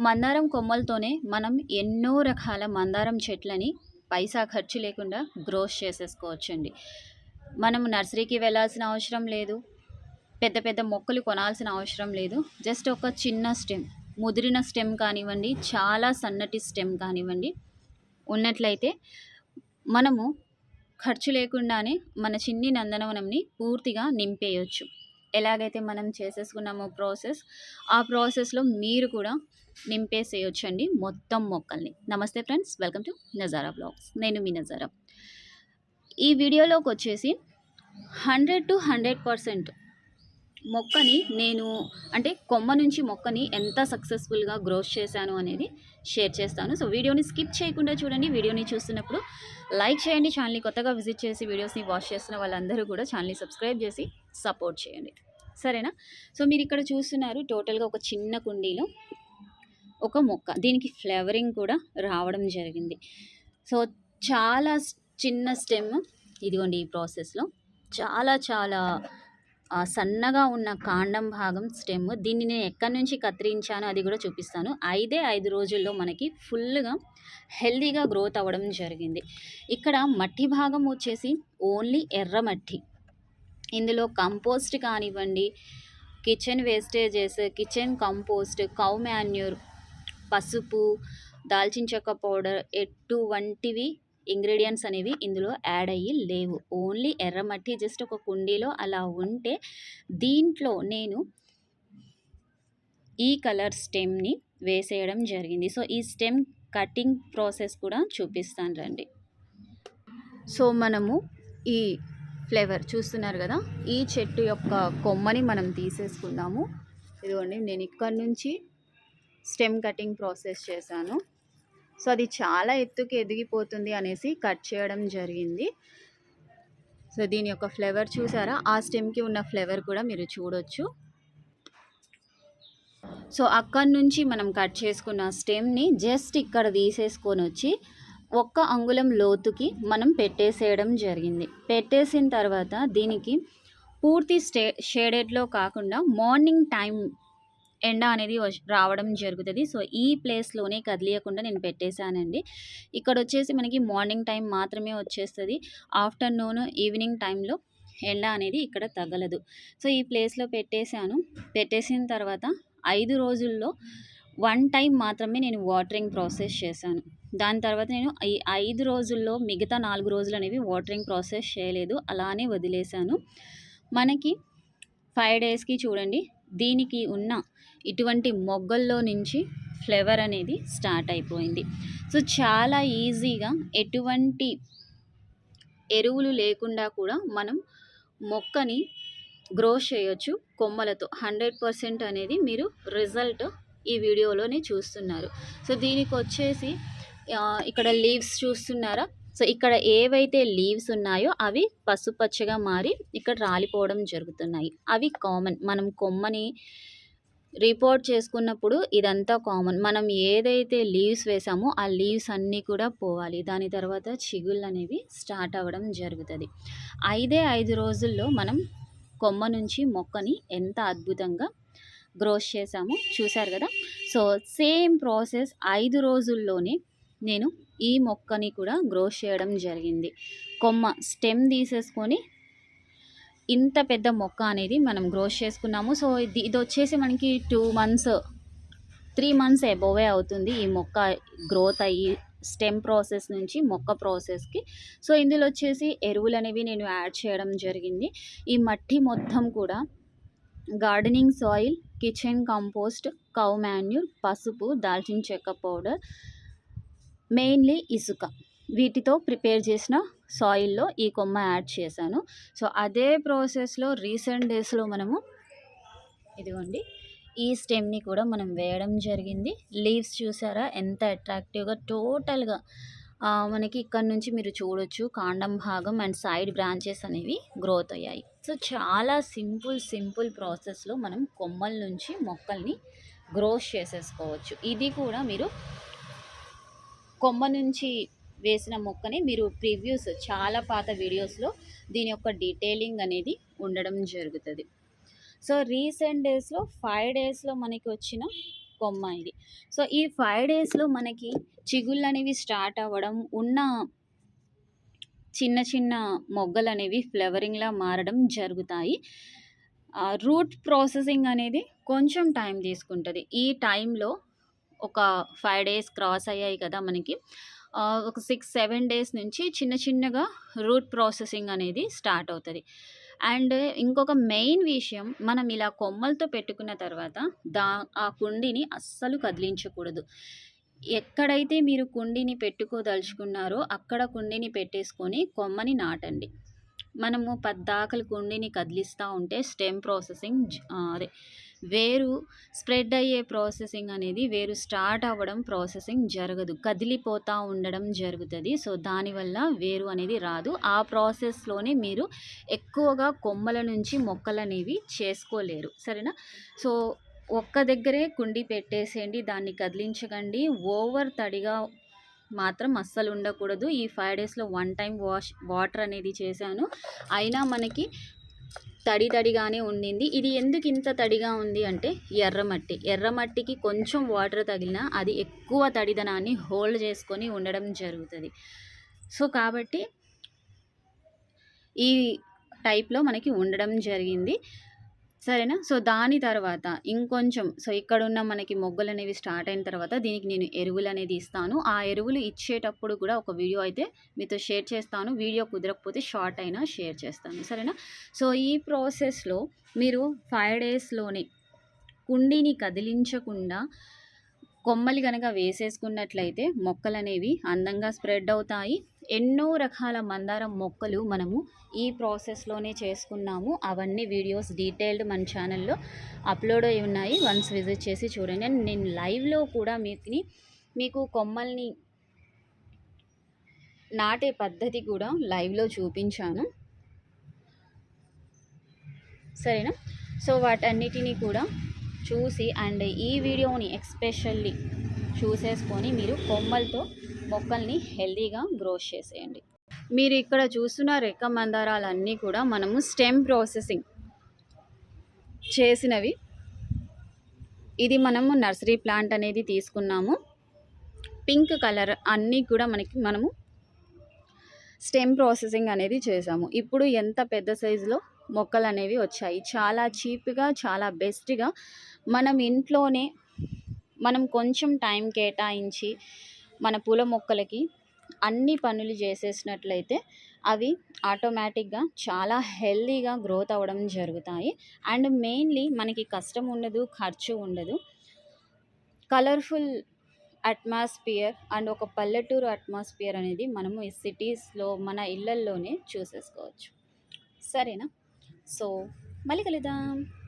మందారం కొమ్మలతోనే మనం ఎన్నో రకాల మందారం చెట్లని పైసా ఖర్చు లేకుండా గ్రోస్ చేసేసుకోవచ్చండి. మనం నర్సరీకి వెళ్ళాల్సిన అవసరం లేదు. పెద్ద పెద్ద మొక్కలు కొనాల్సిన అవసరం లేదు. జస్ట్ ఒక చిన్న స్టెమ్ ముదిరిన స్టెమ్ కానివ్వండి చాలా సన్నటి స్టెమ్ కానివ్వండి ఉన్నట్లయితే మనము ఖర్చు లేకుండానే మన చిన్ని నందనవనంని పూర్తిగా నింపేయచ్చు. ఎలాగైతే మనం చేసేసుకున్నామో ప్రాసెస్ ఆ ప్రాసెస్లో మీరు కూడా నింపేసేయొచ్చండి మొత్తం మొక్కల్ని. నమస్తే friends welcome to Nazara blogs. నేను మీ నజారా. ఈ వీడియోలోకి వచ్చేసి హండ్రెడ్ టు హండ్రెడ్ పర్సెంట్ మొక్కని నేను అంటే కొమ్మ నుంచి మొక్కని ఎంత సక్సెస్ఫుల్గా గ్రోత్ చేశాను అనేది షేర్ చేస్తాను. సో వీడియోని స్కిప్ చేయకుండా చూడండి. వీడియోని చూస్తున్నప్పుడు లైక్ చేయండి. ఛానల్ని కొత్తగా విజిట్ చేసి వీడియోస్ని వాచ్ చేస్తున్న వాళ్ళందరూ కూడా ఛానల్ని సబ్స్క్రైబ్ చేసి సపోర్ట్ చేయండి. సరేనా? సో మీరు ఇక్కడ చూస్తున్నారు టోటల్గా ఒక చిన్న కుండీలో ఒక మొక్క. దీనికి ఫ్లేవరింగ్ కూడా రావడం జరిగింది. సో చాలా చిన్న స్టెమ్ ఇదిగోండి ఈ ప్రాసెస్లో చాలా చాలా సన్నగా ఉన్న కాండం భాగం స్టెమ్ దీన్ని నేను ఎక్కడి నుంచి కత్తిరించాను అది కూడా చూపిస్తాను. ఐదే ఐదు రోజుల్లో మనకి ఫుల్గా హెల్దీగా గ్రోత్ అవ్వడం జరిగింది. ఇక్కడ మట్టి భాగం వచ్చేసి ఓన్లీ ఎర్ర మట్టి. ఇందులో కంపోస్ట్ కానివ్వండి kitchen wastages kitchen compost cow manure పసుపు దాల్చిన చెక్క పౌడర్ ఎటువంటి ఇంగ్రీడియంట్స్ అనేవి ఇందులో యాడ్ అయ్యి లేవు. ఓన్లీ ఎర్రమట్టి జస్ట్ ఒక కుండీలో అలా ఉంటే దీంట్లో నేను ఈ కలర్ స్టెమ్ని వేసేయడం జరిగింది. సో ఈ స్టెమ్ కటింగ్ ప్రాసెస్ కూడా చూపిస్తాను రండి. సో మనము ఈ ఫ్లేవర్ చూస్తున్నారు కదా ఈ చెట్టు యొక్క కొమ్మని మనం తీసేసుకుందాము. ఇదిగోండి నేను ఇక్కడ నుంచి స్టెమ్ కటింగ్ ప్రాసెస్ చేశాను. సో అది చాలా ఎత్తుకి ఎదిగిపోతుంది అనేసి కట్ చేయడం జరిగింది. సో దీని యొక్క ఫ్లేవర్ చూసారా? ఆ స్టెమ్కి ఉన్న ఫ్లేవర్ కూడా మీరు చూడొచ్చు. సో అక్కడి నుంచి మనం కట్ చేసుకున్న స్టెమ్ని జస్ట్ ఇక్కడ తీసేసుకొని వచ్చి ఒక్క అంగుళం లోతుకి మనం పెట్టేసేయడం జరిగింది. పెట్టేసిన తర్వాత దీనికి పూర్తి స్టే షేడెడ్లో కాకుండా మార్నింగ్ టైం ఎండ అనేది రావడం జరుగుతుంది. సో ఈ ప్లేస్లోనే కదిలియకుండా నేను పెట్టేశానండి. ఇక్కడ వచ్చేసి మనకి మార్నింగ్ టైం మాత్రమే వచ్చేస్తుంది. ఆఫ్టర్నూన్ ఈవినింగ్ టైంలో ఎండ అనేది ఇక్కడ తగలదు. సో ఈ ప్లేస్లో పెట్టేశాను. పెట్టేసిన తర్వాత ఐదు రోజుల్లో వన్ టైం మాత్రమే నేను వాటరింగ్ ప్రాసెస్ చేశాను. దాని తర్వాత నేను ఈ ఐదు రోజుల్లో మిగతా నాలుగు రోజులు అనేవి వాటరింగ్ ప్రాసెస్ చేయలేదు. అలానే వదిలేశాను. మనకి ఫైవ్ డేస్కి చూడండి. దీనికి ఉన్న ఇటువంటి మొగ్గల్లో నుంచి ఫ్లేవర్ అనేది స్టార్ట్ అయిపోయింది. సో చాలా ఈజీగా ఎటువంటి ఎరువులు లేకుండా కూడా మనం మొక్కని గ్రో చేయొచ్చు కొమ్మలతో. హండ్రెడ్ పర్సెంట్ అనేది మీరు రిజల్ట్ ఈ వీడియోలోనే చూస్తున్నారు. సో దీనికి వచ్చేసి ఇక్కడ లీవ్స్ చూస్తున్నారా? సో ఇక్కడ ఏవైతే లీవ్స్ ఉన్నాయో అవి పసుపచ్చగా మారి ఇక్కడ రాలిపోవడం జరుగుతున్నాయి. అవి కామన్. మనం కొమ్మని రిపోర్ట్ చేసుకున్నప్పుడు ఇదంతా కామన్. మనం ఏదైతే లీవ్స్ వేసామో ఆ లీవ్స్ అన్నీ కూడా పోవాలి. దాని తర్వాత చిగుళ్ళు అనేవి స్టార్ట్ అవ్వడం జరుగుతుంది. ఐదే ఐదు రోజుల్లో మనం కొమ్మ నుంచి మొక్కని ఎంత అద్భుతంగా గ్రోస్ చేసామో చూశారు కదా? సో సేమ్ ప్రాసెస్ ఐదు రోజుల్లోనే నేను ఈ మొక్కని కూడా గ్రోస్ చేయడం జరిగింది. కొమ్మ స్టెమ్ తీసేసుకొని ఇంత పెద్ద మొక్క అనేది మనం గ్రోస్ చేసుకున్నాము. సో ఇది ఇది వచ్చేసి మనకి two months three months above అవుతుంది ఈ మొక్క గ్రోత్ అయ్యి స్టెమ్ ప్రాసెస్ నుంచి మొక్క ప్రాసెస్కి సో ఇందులో వచ్చేసి ఎరువులు అనేవి నేను యాడ్ చేయడం జరిగింది. ఈ మట్టి మొత్తం కూడా gardening soil kitchen compost cow manure పసుపు దాల్చిన చెక్క పౌడర్ మెయిన్లీ ఇసుక. వీటితో ప్రిపేర్ చేసిన సాయిల్లో ఈ కొమ్మ యాడ్ చేశాను. సో అదే ప్రాసెస్లో రీసెంట్ డేస్లో మనము ఇదిగోండి ఈ స్టెమ్ని కూడా మనం వేయడం జరిగింది. లీవ్స్ చూసారా? ఎంత అట్రాక్టివ్గా టోటల్గా మనకి ఇక్కడ నుంచి మీరు చూడొచ్చు. కాండం భాగం అండ్ సైడ్ బ్రాంచెస్ అనేవి గ్రోత్ అయ్యాయి. సో చాలా సింపుల్ సింపుల్ ప్రాసెస్లో మనం కొమ్మల నుంచి మొక్కల్ని గ్రోత్ చేసేసుకోవచ్చు. ఇది కూడా మీరు కొమ్మ నుంచి వేసిన మొక్కని మీరు ప్రివ్యూస్ చాలా పాత వీడియోస్లో దీని యొక్క డీటెయిలింగ్ అనేది ఉండడం జరుగుతుంది. సో రీసెంట్ డేస్లో ఫైవ్ డేస్లో మనకి వచ్చిన కొమ్మ ఇది. సో ఈ ఫైవ్ డేస్లో మనకి చిగుళ్ళు అనేవి స్టార్ట్ అవ్వడం ఉన్న చిన్న చిన్న మొగ్గలు అనేవి ఫ్లవరింగ్లా మారడం జరుగుతాయి. రూట్ ప్రాసెసింగ్ అనేది కొంచెం టైం తీసుకుంటుంది. ఈ టైంలో ఒక ఫైవ్ డేస్ క్రాస్ అయ్యాయి కదా మనకి. ఒక సిక్స్ సెవెన్ డేస్ నుంచి చిన్న చిన్నగా రూట్ ప్రాసెసింగ్ అనేది స్టార్ట్ అవుతుంది. అండ్ ఇంకొక మెయిన్ విషయం మనం ఇలా కొమ్మలతో పెట్టుకున్న తర్వాత దా ఆ కుండీని అస్సలు కదిలించకూడదు. ఎక్కడైతే మీరు కుండీని పెట్టుకోదలుచుకున్నారో అక్కడ కుండీని పెట్టేసుకొని కొమ్మని నాటండి. మనము పద్దాకలు కుండీని కదిలిస్తూ ఉంటే స్టెమ్ ప్రాసెసింగ్ అదే వేరు స్ప్రెడ్ అయ్యే ప్రాసెసింగ్ అనేది వేరు స్టార్ట్ అవ్వడం ప్రాసెసింగ్ జరగదు. కదిలిపోతూ ఉండడం జరుగుతుంది. సో దానివల్ల వేరు అనేది రాదు. ఆ ప్రాసెస్లోనే మీరు ఎక్కువగా కొమ్మల నుంచి మొక్కలు అనేవి చేసుకోలేరు. సరేనా? సో ఒక్క దగ్గరే కుండి పెట్టేసేయండి. దాన్ని కదిలించకండి. ఓవర్ తడిగా మాత్రం అస్సలు ఉండకూడదు. ఈ ఫైవ్ డేస్లో వన్ టైం వాష్ వాటర్ అనేది చేశాను. అయినా మనకి తడి తడిగానే ఉండింది. ఇది ఎందుకు ఇంత తడిగా ఉంది అంటే ఎర్రమట్టి ఎర్రమట్టికి కొంచెం వాటర్ తగిలినా అది ఎక్కువ తడిదనాన్ని హోల్డ్ చేసుకొని ఉండడం జరుగుతుంది. సో కాబట్టి ఈ టైప్లో మనకి ఉండడం జరిగింది. సరేనా? సో దాని తర్వాత ఇంకొంచెం సో ఇక్కడ ఉన్న మనకి మొగ్గలు అనేవి స్టార్ట్ అయిన తర్వాత దీనికి నేను ఎరువులు అనేది ఇస్తాను. ఆ ఎరువులు ఇచ్చేటప్పుడు కూడా ఒక వీడియో అయితే మీతో షేర్ చేస్తాను. వీడియో కుదరకపోతే షార్ట్ అయినా షేర్ చేస్తాను. సరేనా? సో ఈ ప్రాసెస్లో మీరు ఫైవ్ డేస్లోనే కుండీని కదిలించకుండా కొమ్మలు కనుక వేసేసుకున్నట్లయితే మొక్కలు అనేవి అందంగా స్ప్రెడ్ అవుతాయి. ఎన్నో రకాల మందారం మొక్కలు మనము ఈ ప్రాసెస్లోనే చేసుకున్నాము. అవన్నీ వీడియోస్ డీటెయిల్డ్ మన ఛానల్లో అప్లోడ్ అయి ఉన్నాయి. వన్స్ విజిట్ చేసి చూడండి. అండ్ నేను లైవ్లో కూడా మీకు మీకు కొమ్మల్ని నాటే పద్ధతి కూడా లైవ్లో చూపించాను. సరేనా? సో వాటన్నిటినీ కూడా చూసి అండ్ ఈ వీడియోని ఎక్స్పెషల్లీ చూసేసుకొని మీరు కొమ్మలతో మొక్కల్ని హెల్దీగా గ్రోత్ చేసేయండి. మీరు ఇక్కడ చూస్తున్న రెక్క మందారాలన్నీ కూడా మనము స్టెమ్ ప్రాసెసింగ్ చేసినవి. ఇది మనము నర్సరీ ప్లాంట్ అనేది తీసుకున్నాము. పింక్ కలర్ అన్నీ కూడా మనకి మనము స్టెమ్ ప్రాసెసింగ్ అనేది చేసాము. ఇప్పుడు ఎంత పెద్ద సైజులో మొక్కలు అనేవి వచ్చాయి. చాలా చీప్గా చాలా బెస్ట్గా మనం ఇంట్లోనే మనం కొంచెం టైం కేటాయించి మన పూల మొక్కలకి అన్ని పనులు చేసేసినట్లయితే అవి ఆటోమేటిక్గా చాలా హెల్తీగా గ్రోత్ అవ్వడం జరుగుతాయి. అండ్ మెయిన్లీ మనకి కష్టం ఉండదు ఖర్చు ఉండదు. కలర్ఫుల్ అట్మాస్ఫియర్ అండ్ ఒక పల్లెటూరు అట్మాస్ఫియర్ అనేది మనము ఈ సిటీస్లో మన ఇళ్ళల్లోనే చూసేసుకోవచ్చు. సరేనా? సో మళ్ళీ కలుద్దాం.